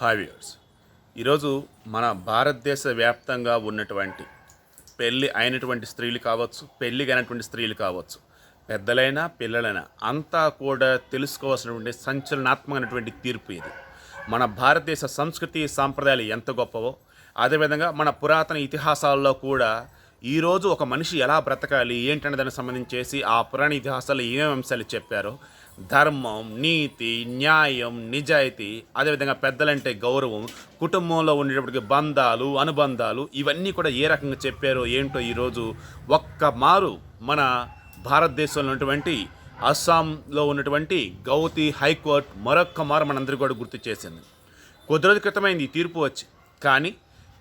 Hi viewers ఈరోజు మన భారతదేశ వ్యాప్తంగా ఉన్నటువంటి పెళ్ళి అయినటువంటి స్త్రీలు కావచ్చు పెళ్ళి కానటువంటి స్త్రీలు కావచ్చు పెద్దలైనా పిల్లలైనా అంతా కూడా తెలుసుకోవాల్సినటువంటి సంచలనాత్మకమైనటువంటి తీర్పు ఇది. మన భారతదేశ సంస్కృతి సాంప్రదాయాలు ఎంత గొప్పవో అదేవిధంగా మన పురాతన ఇతిహాసాల్లో కూడా ఈరోజు ఒక మనిషి ఎలా బ్రతకాలి ఏంటనే దానికి సంబంధించేసి ఆ పురాణ ఇతిహాసాలు ఏమేమి అంశాలు చెప్పారో ధర్మం నీతి న్యాయం నిజాయితీ అదేవిధంగా పెద్దలంటే గౌరవం కుటుంబంలో ఉండేటప్పటికి బంధాలు అనుబంధాలు ఇవన్నీ కూడా ఏ రకంగా చెప్పారో ఏంటో ఈరోజు ఒక్క మారు మన భారతదేశంలో ఉన్నటువంటి అస్సాంలో ఉన్నటువంటి గౌతి హైకోర్టు మరొక్క మారు మనందరికీ కూడా గుర్తు చేసింది. కొద్ది రోజుల క్రితమైంది ఈ తీర్పు వచ్చి కానీ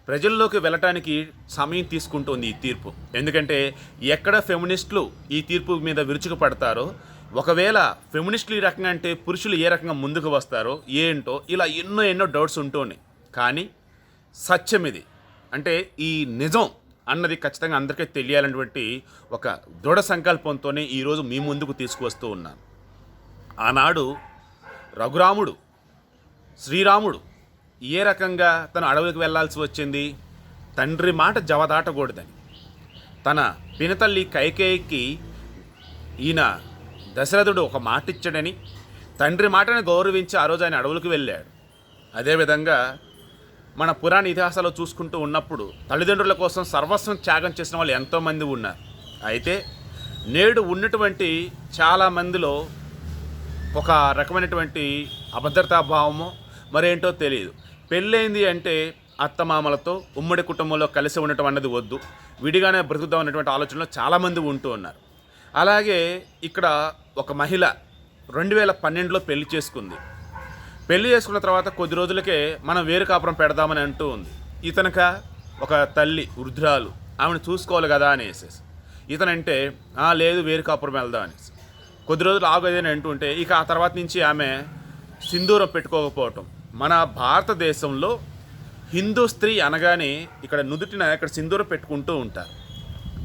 ప్రజల్లోకి వెళ్ళటానికి సమయం తీసుకుంటుంది ఈ తీర్పు. ఎందుకంటే ఎక్కడ ఫెమినిస్టులు ఈ తీర్పు మీద విరుచుకుపడతారో ఒకవేళ ఫెమినిస్టులు ఈ రకంగా అంటే పురుషులు ఏ రకంగా ముందుకు వస్తారో ఏంటో ఇలా ఎన్నో ఎన్నో డౌట్స్ ఉంటున్నాయి కానీ సత్యం ఇది. అంటే ఈ నిజం అన్నది ఖచ్చితంగా అందరికీ తెలియాలన్నటువంటి ఒక దృఢ సంకల్పంతోనే ఈరోజు మీ ముందుకు తీసుకువస్తూ ఉన్నాను. ఆనాడు రఘురాముడు శ్రీరాముడు ఏ రకంగా తన అడవులకు వెళ్ళాల్సి వచ్చింది? తండ్రి మాట జవదాటకూడదని. తన పినతల్లి కైకేయికి ఈయన దశరథుడు ఒక మాట ఇచ్చాడని తండ్రి మాటను గౌరవించి ఆ రోజు ఆయన అడవులకు వెళ్ళాడు. అదేవిధంగా మన పురాణ ఇతిహాసాలు చూసుకుంటూ ఉన్నప్పుడు తల్లిదండ్రుల కోసం సర్వస్వం త్యాగం చేసిన వాళ్ళు ఎంతోమంది ఉన్నారు. అయితే నేడు ఉన్నటువంటి చాలామందిలో ఒక రకమైనటువంటి అభద్రతా భావమో మరేంటో తెలియదు పెళ్ళైంది అంటే అత్తమామలతో ఉమ్మడి కుటుంబంలో కలిసి ఉండటం అన్నది వద్దు. విడిగానే బ్రతుకుదాం అనేటువంటి ఆలోచనలో చాలామంది ఉంటూ ఉన్నారు. అలాగే ఇక్కడ ఒక మహిళ రెండు వేల పన్నెండులో పెళ్ళి చేసుకుంది. పెళ్ళి చేసుకున్న తర్వాత కొద్ది రోజులకే మనం వేరు కాపురం పెడదామని అంటూ ఉంది. ఇతనక ఒక తల్లి వృద్ధురాలు. ఆమెను చూసుకోవాలి కదా అనేసి ఇతనంటే "ఆ, లేదు వేరు కాపురం వెళ్దాం అనేసి. కొద్ది రోజులు ఆగదని అంటుంటే ఇక ఆ తర్వాత నుంచి ఆమె సింధూరం పెట్టుకోకపోవటం. మన భారతదేశంలో హిందూ స్త్రీ అనగానే ఇక్కడ నుదుటిన ఇక్కడ సింధూరం పెట్టుకుంటూ ఉంటారు.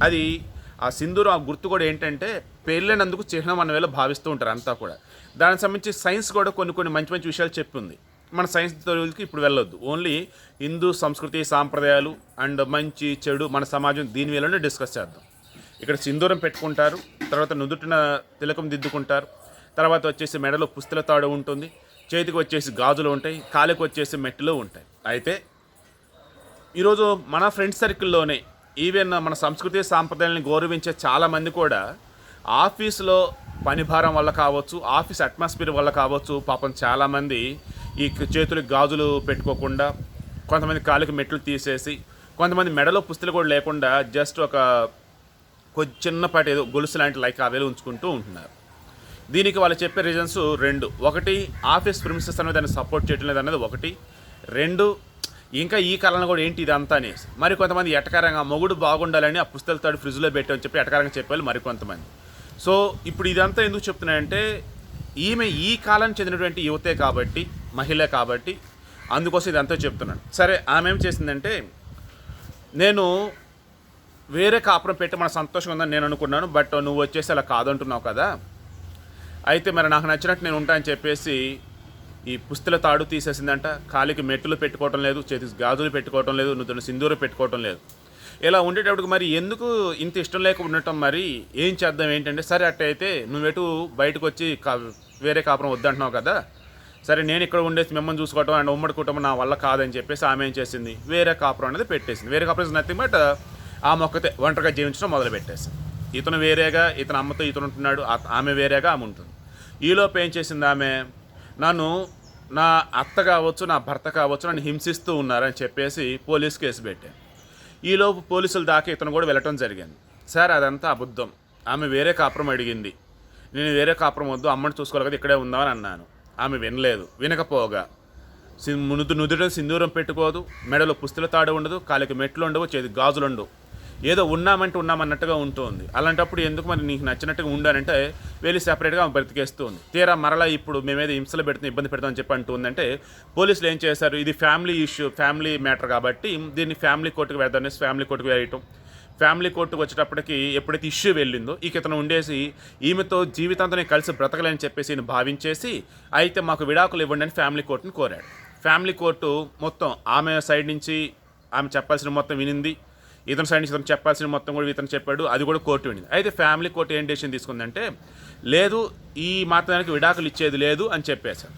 అది ఆ సింధూరం ఆ గుర్తు కూడా ఏంటంటే పేర్లేనందుకు చిహ్నం అన్న వేళ భావిస్తూ ఉంటారు అంతా కూడా. దానికి సంబంధించి సైన్స్ కూడా కొన్ని కొన్ని మంచి మంచి విషయాలు చెప్పింది. మన సైన్స్ తొలికి ఇప్పుడు వెళ్ళొద్దు. ఓన్లీ హిందూ సంస్కృతి సాంప్రదాయాలు అండ్ మంచి చెడు మన సమాజం దీని వేలనే డిస్కస్ చేద్దాం. ఇక్కడ సింధూరం పెట్టుకుంటారు తర్వాత నుదుటిన తిలకం దిద్దుకుంటారు తర్వాత వచ్చేసి మెడలో పుస్తల తాడు ఉంటుంది చేతికి వచ్చేసి గాజులు ఉంటాయి కాలికి వచ్చేసి మెట్టులు ఉంటాయి. అయితే ఈరోజు మన ఫ్రెండ్ సర్కిల్లోనే ఈవెన్ మన సంస్కృతి సాంప్రదాయాలను గౌరవించే చాలామంది కూడా ఆఫీస్లో పనిభారం వల్ల కావచ్చు ఆఫీస్ అట్మాస్ఫియర్ వల్ల కావచ్చు పాపం చాలామంది ఈ చేతులకు గాజులు పెట్టుకోకుండా కొంతమంది కాలికి మెట్లు తీసేసి కొంతమంది మెడలో పుస్తలు కూడా లేకుండా జస్ట్ ఒక కొద్ది చిన్నపాటి ఏదో గొలుసు లాంటి లైక్ అవేలు ఉంచుకుంటూ ఉంటున్నారు. దీనికి వాళ్ళు చెప్పే రీజన్స్ రెండు. ఒకటి ఆఫీస్ ప్రిమిసెస్ అనేది దాన్ని సపోర్ట్ చేయడం లేదు అనేది ఒకటి. రెండు ఇంకా ఈ కాలంలో కూడా ఏంటి ఇదంతా అనేసి. మరి కొంతమంది ఎటకారంగా మొగుడు బాగుండాలని ఆ పుస్తకాలు తాడు ఫ్రిడ్జ్లో పెట్టామని చెప్పి ఎటకారంగా చెప్పాలి మరి కొంతమంది. సో ఇప్పుడు ఇదంతా ఎందుకు చెప్తున్నాయంటే ఈమె ఈ కాలం చెందినటువంటి యువతే కాబట్టి మహిళ కాబట్టి అందుకోసం ఇదంతా చెప్తున్నాను. సరే ఆమె ఏం చేసిందంటే నేను వేరే కాపురం పెట్టి మన సంతోషం ఉందని నేను అనుకున్నాను బట్ నువ్వు వచ్చేసి అలా కాదంటున్నావు కదా. అయితే మరి నాకు నచ్చినట్టు నేను ఉంటా అని చెప్పేసి ఈ పుస్తుల తాడు తీసేసిందంట. కాలికి మెట్టులు పెట్టుకోవటం లేదు చేతికి గాజులు పెట్టుకోవటం లేదు నువ్వు సింధూరు పెట్టుకోవటం లేదు. ఇలా ఉండేటప్పుడు మరి ఎందుకు ఇంత ఇష్టం లేక ఉండటం మరి? ఏం చేద్దాం ఏంటంటే సరే అట్టయితే నువ్వెటు బయటకు వచ్చి కా వేరే కాపురం వద్దంటున్నావు కదా. సరే నేను ఇక్కడ ఉండేసి మిమ్మల్ని చూసుకోవటం అండ్ ఉమ్మడి కుటుంబం నా వల్ల కాదని చెప్పేసి ఆమె ఏం చేసింది? వేరే కాపురం అనేది పెట్టేసింది. వేరే కాపురం ఇస్ నథింగ్ బట్ ఆ మొక్కతే ఒంటరిగా జీవించడం మొదలు పెట్టేసింది. ఇతను వేరేగా ఇతను అమ్మతో ఇతను ఉంటున్నాడు ఆమె వేరేగా ఆమె ఉంటుంది. ఈలోపు ఏం చేసింది ఆమె? నన్ను నా అత్త కావచ్చు నా భర్త కావచ్చు నన్ను హింసిస్తూ ఉన్నారని చెప్పేసి పోలీస్ కేసు పెట్టాను. ఈలోపు పోలీసుల దాకా ఇతను కూడా వెళ్ళటం జరిగింది. సార్ అదంతా అబద్ధం. ఆమె వేరే కాపురం అడిగింది. నేను వేరే కాపురం వద్దు అమ్మని చూసుకోవాలి కదా ఇక్కడే ఉందామని అన్నాను. ఆమె వినలేదు. వినకపోగా సి- మునుదు నుదుట సింధూరం పెట్టుకోదు మెడలో పుస్తల తాడు ఉండదు కాలికి మెట్లు ఉండవు చేతి గాజులు ఉండవు. ఏదో ఉన్నామంటే ఉన్నామన్నట్టుగా ఉంటుంది. అలాంటప్పుడు ఎందుకు మరి నీకు నచ్చినట్టుగా ఉండాలంటే వెళ్ళి సెపరేట్గా ఆమె బ్రతికేస్తుంది. తీరా మరలా ఇప్పుడు మేమేదో హింసలు పెడుతున్న ఇబ్బంది పెడతామని చెప్పి అంటుందంటే పోలీసులు ఏం చేశారు? ఇది ఫ్యామిలీ ఇష్యూ ఫ్యామిలీ మ్యాటర్ కాబట్టి దీన్ని ఫ్యామిలీ కోర్టుకు వెళ్దాం ఫ్యామిలీ కోర్టుకు వేయటం ఫ్యామిలీ కోర్టుకు వచ్చేటప్పటికి ఎప్పుడైతే ఇష్యూ వెళ్ళిందో ఇక ఇతను ఉండేసి ఈమెతో జీవితాంతోనే కలిసి బ్రతకలేని చెప్పేసి ఈయన భావించేసి అయితే మాకు విడాకులు ఇవ్వండి అని ఫ్యామిలీ కోర్టుని కోరాడు. ఫ్యామిలీ కోర్టు మొత్తం ఆమె సైడ్ నుంచి ఆమె చెప్పాల్సిన మొత్తం వినింది. ఇతని సైడ్ నుంచి ఇతను చెప్పాల్సిన మొత్తం కూడా ఇతను చెప్పాడు అది కూడా కోర్టు వెళ్ళింది అయితే ఫ్యామిలీ కోర్టు ఏం డెసిషన్ తీసుకుందంటే లేదు ఈ మాత్రానికి విడాకులు ఇచ్చేది లేదు అని చెప్పేశారు.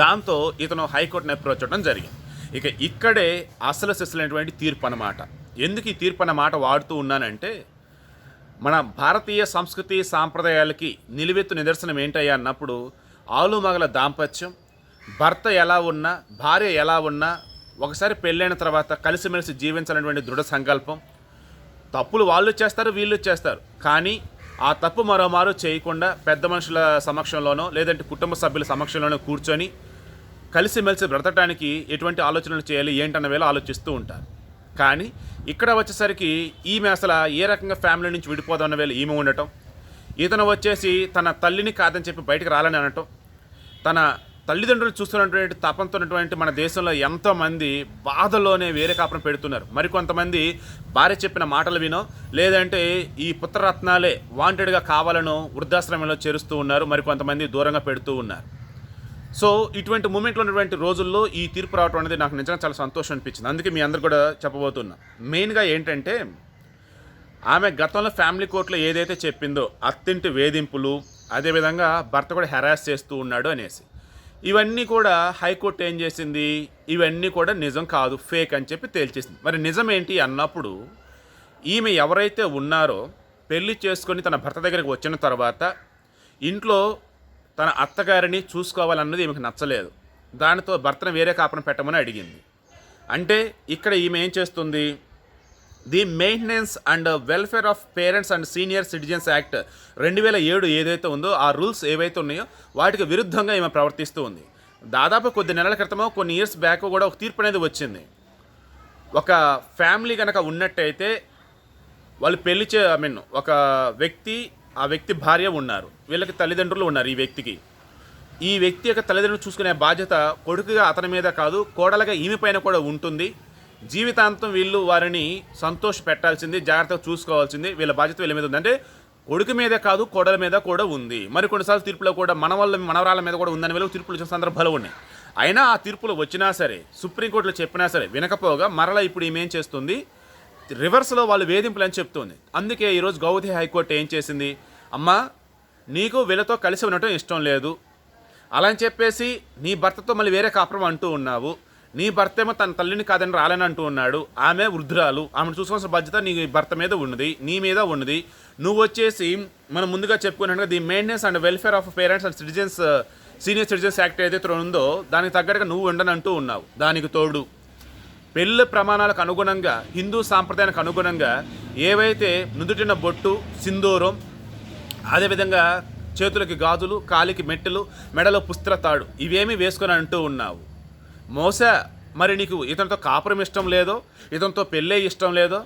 దాంతో ఇతను హైకోర్టుని అప్రోచ్ అవ్వడం జరిగింది. ఇక ఇక్కడే అసలు సిస్సులైనటువంటి తీర్పు అన్నమాట. ఎందుకు ఈ తీర్పు అన్న మాట వాడుతూ ఉన్నానంటే మన భారతీయ సంస్కృతి సాంప్రదాయాలకి నిలువెత్తు నిదర్శనం ఏంటయ్యా అన్నప్పుడు ఆలుమగల దాంపత్యం భర్త ఎలా ఉన్నా భార్య ఎలా ఉన్నా ఒకసారి పెళ్ళైన తర్వాత కలిసిమెలిసి జీవించాలనేటువంటి దృఢ సంకల్పం. తప్పులు వాళ్ళు చేస్తారు వీళ్ళు చేస్తారు. కానీ ఆ తప్పు మరోమారు చేయకుండా పెద్ద మనుషుల సమక్షంలోనో లేదంటే కుటుంబ సభ్యుల సమక్షంలోనో కూర్చొని కలిసిమెలిసి బ్రతకడానికి ఎటువంటి ఆలోచనలు చేయాలి ఏంటన్న వేళ ఆలోచిస్తూ ఉంటారు. కానీ ఇక్కడ వచ్చేసరికి ఈమె అసలు ఏ రకంగా ఫ్యామిలీ నుంచి విడిపోదామన్న వేళ ఈమె ఉండటం ఇతను వచ్చేసి తన తల్లిని కాదని చెప్పి బయటకు రాలని అనటం తన తల్లిదండ్రులు చూస్తున్నటువంటి తపంతున్నటువంటి మన దేశంలో ఎంతోమంది బాధలోనే వేరే కాపురం పెడుతున్నారు. మరికొంతమంది భార్య చెప్పిన మాటలు వినో లేదంటే ఈ పుత్రరత్నాలే వాంటెడ్గా కావాలనో వృద్ధాశ్రమంలో చేరుస్తూ ఉన్నారు మరికొంతమంది దూరంగా పెడుతూ ఉన్నారు. సో ఇటువంటి మూమెంట్లో ఉన్నటువంటి రోజుల్లో ఈ తీర్పు రావడం అనేది నాకు నిజంగా చాలా సంతోషం అనిపించింది. అందుకే మీ అందరు కూడా చెప్పబోతున్నా. మెయిన్గా ఏంటంటే ఆమె గతంలో ఫ్యామిలీ కోర్టులో ఏదైతే చెప్పిందో అత్తింటి వేధింపులు అదేవిధంగా భర్త కూడా హెరాస్ చేస్తూ ఉన్నాడు అనేసి. ఇవన్నీ కూడా హైకోర్టు ఏం చేసింది? ఇవన్నీ కూడా నిజం కాదు ఫేక్ అని చెప్పి తేల్చేసింది. మరి నిజం ఏంటి అన్నప్పుడు ఈమె ఎవరైతే ఉన్నారో పెళ్ళి చేసుకొని తన భర్త దగ్గరికి వచ్చిన తర్వాత ఇంట్లో తన అత్తగారిని చూసుకోవాలన్నది ఈమెకు నచ్చలేదు. దానితో భర్తను వేరే కాపురం పెట్టమని అడిగింది. అంటే ఇక్కడ ఈమె ఏం చేస్తుంది? The maintenance and welfare of parents and senior citizens act రెండు వేల ఏడు ఏదైతే ఉందో ఆ రూల్స్ ఏవైతే ఉన్నాయో వాటికి విరుద్ధంగా ఈమె ప్రవర్తిస్తూ ఉంది. దాదాపు కొద్ది నెలల క్రితమో కొన్ని ఇయర్స్ బ్యాక్ కూడా ఒక తీర్పు అనేది వచ్చింది. ఒక ఫ్యామిలీ కనుక ఉన్నట్టయితే వాళ్ళు పెళ్ళి చే ఐ మీన్ ఒక వ్యక్తి ఆ వ్యక్తి భార్య ఉన్నారు. వీళ్ళకి తల్లిదండ్రులు ఉన్నారు ఈ వ్యక్తికి. ఈ వ్యక్తి యొక్క తల్లిదండ్రులు చూసుకునే బాధ్యత కొడుకుగా అతని మీద కాదు కోడలుగా ఈమె పైన కూడా ఉంటుంది. జీవితాంతం వీళ్ళు వారిని సంతోష పెట్టాల్సింది జాగ్రత్తగా చూసుకోవాల్సింది వీళ్ళ బాధ్యత వీళ్ళ మీద ఉంది. అంటే కొడుకు మీదే కాదు కోడల మీద కూడా ఉంది. మరి కొన్నిసార్లు తీర్పులో కూడా మన వల్ల మనవరాల మీద కూడా ఉందని వీళ్ళు తీర్పులు వచ్చిన సందర్భాలు ఉన్నాయి. అయినా ఆ తీర్పులు వచ్చినా సరే సుప్రీంకోర్టులో చెప్పినా సరే వినకపోగా మరలా ఇప్పుడు ఏమేం చేస్తుంది? రివర్స్లో వాళ్ళు వేధింపులు అని చెప్తుంది. అందుకే ఈరోజు గౌహతి హైకోర్టు ఏం చేసింది? అమ్మా నీకు వీళ్ళతో కలిసి ఉండటం ఇష్టం లేదు. అలా అని చెప్పేసి నీ భర్తతో మళ్ళీ వేరే కాపురం అంటూ ఉన్నావు. నీ భర్త ఏమో తన తల్లిని కాదని రాలని అంటూ ఉన్నాడు. ఆమె వృద్ధురాలు. ఆమెను చూసుకోవాల్సిన బాధ్యత నీ భర్త మీద ఉన్నది. నీ మీద ఉన్నది. నువ్వు వచ్చేసి మనం ముందుగా చెప్పుకున్నట్టుగా the maintenance and welfare of parents and citizens senior citizens act ఏదైతే ఉందో దానికి తగ్గట్టుగా నువ్వు ఉండనంటూ ఉన్నావు. దానికి తోడు పెళ్ళి ప్రమాణాలకు అనుగుణంగా హిందూ సాంప్రదాయానికి అనుగుణంగా ఏవైతే నుదుటిన బొట్టు సింధూరం అదేవిధంగా చేతులకి గాజులు కాలికి మెట్టెలు మెడలో పుస్త్రతాడు ఇవేమీ వేసుకొని అంటూ ఉన్నావు. మోసా మరి నీకు ఇతనితో కాపురం ఇష్టం లేదో ఇతనితో పెళ్ళే ఇష్టం లేదో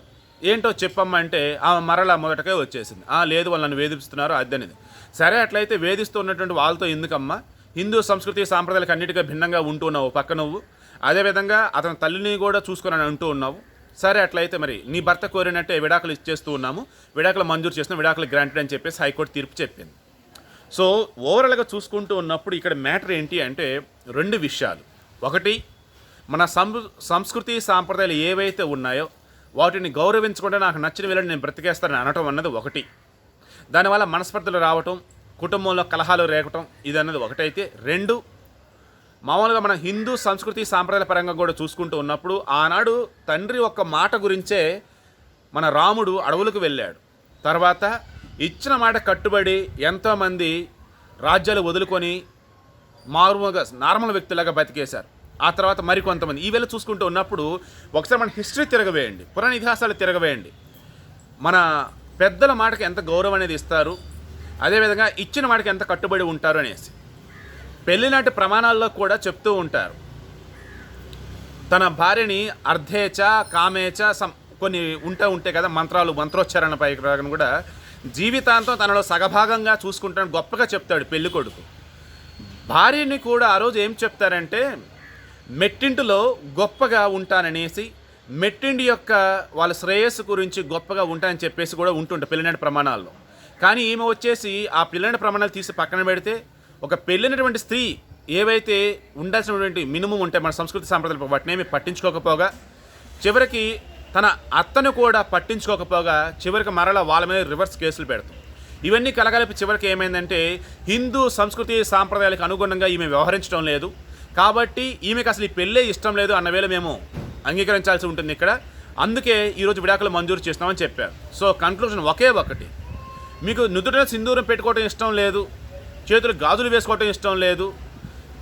ఏంటో చెప్పమ్మంటే ఆమె మరలా మొదటకే వచ్చేసింది. ఆ లేదు వాళ్ళు నన్ను వేధిస్తున్నారు అద్దనిది సరే అట్లయితే వేధిస్తూ ఉన్నటువంటి వాళ్ళతో ఎందుకమ్మా? హిందూ సంస్కృతి సాంప్రదాయాలకు అన్నిటిగా భిన్నంగా ఉంటూ ఉన్నావు పక్క నువ్వు. అదేవిధంగా అతని తల్లిని కూడా చూసుకొని అంటూ ఉన్నావు. సరే అట్లయితే మరి నీ భర్త కోరినట్టే విడాకులు ఇచ్చేస్తూ ఉన్నాము. విడాకులు మంజూరు చేసిన విడాకులు గ్రాంటెడ్ అని చెప్పేసి హైకోర్టు తీర్పు చెప్పింది. సో ఓవరాల్గా చూసుకుంటూ ఉన్నప్పుడు ఇక్కడ మ్యాటర్ ఏంటి అంటే రెండు విషయాలు. ఒకటి మన సం సంస్కృతి సాంప్రదాయాలు ఏవైతే ఉన్నాయో వాటిని గౌరవించకుండా నాకు నచ్చిన వీళ్ళని నేను బ్రతికేస్తానని అనటం అన్నది ఒకటి. దానివల్ల మనస్పర్ధలు రావటం కుటుంబంలో కలహాలు రేగటం ఇది అన్నది ఒకటైతే. రెండు మామూలుగా మన హిందూ సంస్కృతి సాంప్రదాయ పరంగా కూడా చూసుకుంటూ ఉన్నప్పుడు ఆనాడు తండ్రి ఒక్క మాట గురించే మన రాముడు అడవులకు వెళ్ళాడు. తర్వాత ఇచ్చిన మాట కట్టుబడి ఎంతోమంది రాజ్యాలు వదులుకొని మారుమూలుగా నార్మల్ వ్యక్తులాగా బతికేశారు. ఆ తర్వాత మరికొంతమంది. ఈవేళ చూసుకుంటూ ఉన్నప్పుడు ఒకసారి మన హిస్టరీ తిరగవేయండి. పురాణ ఇతిహాసాలు తిరగవేయండి. మన పెద్దల మాటకి ఎంత గౌరవం అనేది ఇస్తారు అదేవిధంగా ఇచ్చిన మాటకి ఎంత కట్టుబడి ఉంటారు అనేసి. పెళ్ళినాటి ప్రమాణాల్లో కూడా చెప్తూ ఉంటారు. తన భార్యని అర్ధేచ కామేచ సం కొన్ని ఉంటే ఉంటాయి కదా మంత్రాలు మంత్రోచ్చారణ పైకి కూడా జీవితాంతం తనలో సగభాగంగా చూసుకుంటాను గొప్పగా చెప్తాడు పెళ్ళికొడుకు భార్యని కూడా ఆ రోజు ఏం చెప్తారంటే మెట్టింటిలో గొప్పగా ఉంటాననేసి మెట్టిండి యొక్క వాళ్ళ శ్రేయస్సు గురించి గొప్పగా ఉంటానని చెప్పేసి కూడా ఉంటుంట పెళ్ళినాటి ప్రమాణాల్లో. కానీ ఈమె వచ్చేసి ఆ పెళ్ళినాటి ప్రమాణాలు తీసి పక్కన పెడితే ఒక పెళ్ళినటువంటి స్త్రీ ఏవైతే ఉండాల్సినటువంటి మినిమం ఉంటే మన సంస్కృతి సాంప్రదాయాలు వాటినేమి పట్టించుకోకపోగా చివరికి తన అత్తను కూడా పట్టించుకోకపోగా చివరికి మరల వాళ్ళ మీద రివర్స్ కేసులు పెడతాం. ఇవన్నీ కలగలిపి చివరికి ఏమైందంటే హిందూ సంస్కృతి సాంప్రదాయాలకు అనుగుణంగా ఈమె వ్యవహరించడం లేదు. కాబట్టి ఈమెకు అసలు ఈ పెళ్ళే ఇష్టం లేదు అన్న వేళ మేము అంగీకరించాల్సి ఉంటుంది ఇక్కడ. అందుకే ఈరోజు విడాకులు మంజూరు చేస్తామని చెప్పారు. సో కన్క్లూజన్ ఒకే ఒకటి. మీకు నుదుటిన సింధూరం పెట్టుకోవడం ఇష్టం లేదు చేతులు గాజులు వేసుకోవడం ఇష్టం లేదు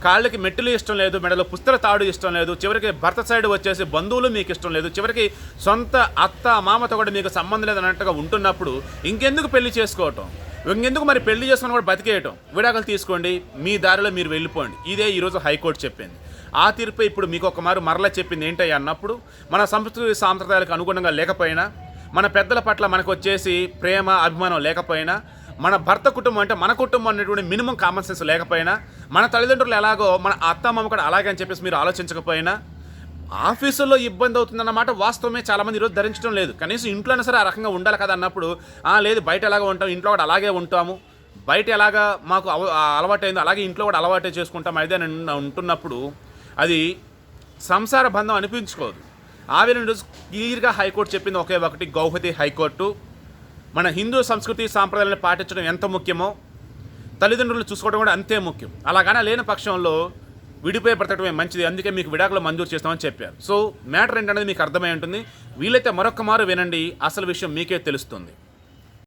కాళ్ళకి మెట్టులు ఇష్టం లేదు మెడలో పుస్తల తాడు ఇష్టం లేదు చివరికి భర్త సైడ్ వచ్చేసి బంధువులు మీకు ఇష్టం లేదు చివరికి సొంత అత్త మామతో కూడా మీకు సంబంధం లేదు అన్నట్టుగా ఉంటున్నప్పుడు ఇంకెందుకు పెళ్ళి చేసుకోవటం? ఇంకెందుకు మరి పెళ్ళి చేసుకుని కూడా బతికేయటం? విడాకులు తీసుకోండి మీ దారిలో మీరు వెళ్ళిపోండి. ఇదే ఈరోజు హైకోర్టు చెప్పింది. ఆ తీర్పు ఇప్పుడు మీకు ఒక మారు మరలా చెప్పింది ఏంటయ్యా అన్నప్పుడు మన సంస్కృతి సాంప్రదాయాలకు అనుగుణంగా లేకపోయినా మన పెద్దల పట్ల మనకు వచ్చేసి ప్రేమ అభిమానం లేకపోయినా మన భర్త కుటుంబం అంటే మన కుటుంబం అనేటువంటి మినిమం కామన్ సెన్స్ లేకపోయినా మన తల్లిదండ్రులు ఎలాగో మన అత్త మామ కూడా అలాగే అని చెప్పేసి మీరు ఆలోచించకపోయినా ఆఫీసులో ఇబ్బంది అవుతుందన్నమాట వాస్తవమే చాలామంది ఈరోజు ధరించడం లేదు. కనీసం ఇంట్లోనే సరే ఆ రకంగా ఉండాలి కదా అన్నప్పుడు "ఆ, లేదు బయట ఎలాగ ఉంటాం ఇంట్లో కూడా అలాగే ఉంటాము. బయట ఎలాగా మాకు అవ- అలవాటైందో అలాగే ఇంట్లో కూడా అలవాటే చేసుకుంటాం అయితే ఉంటున్నప్పుడు అది సంసార బంధం అనిపించుకోదు. ఆ రోజు క్లియర్గా హైకోర్టు చెప్పింది ఒకే ఒకటి గౌహతి హైకోర్టు. మన హిందూ సంస్కృతి సాంప్రదాయాలను పాటించడం ఎంత ముఖ్యమో తల్లిదండ్రులు చూసుకోవడం కూడా అంతే ముఖ్యం. అలాగానే లేని పక్షంలో విడిపోయి బ్రతకడమే మంచిది. అందుకే మీకు విడాకులు మంజూరు చేస్తామని చెప్పారు. సో మ్యాటర్ ఏంటనేది మీకు అర్థమై ఉంటుంది. వీలైతే మరొక మారు వినండి. అసలు విషయం మీకే తెలుస్తుంది.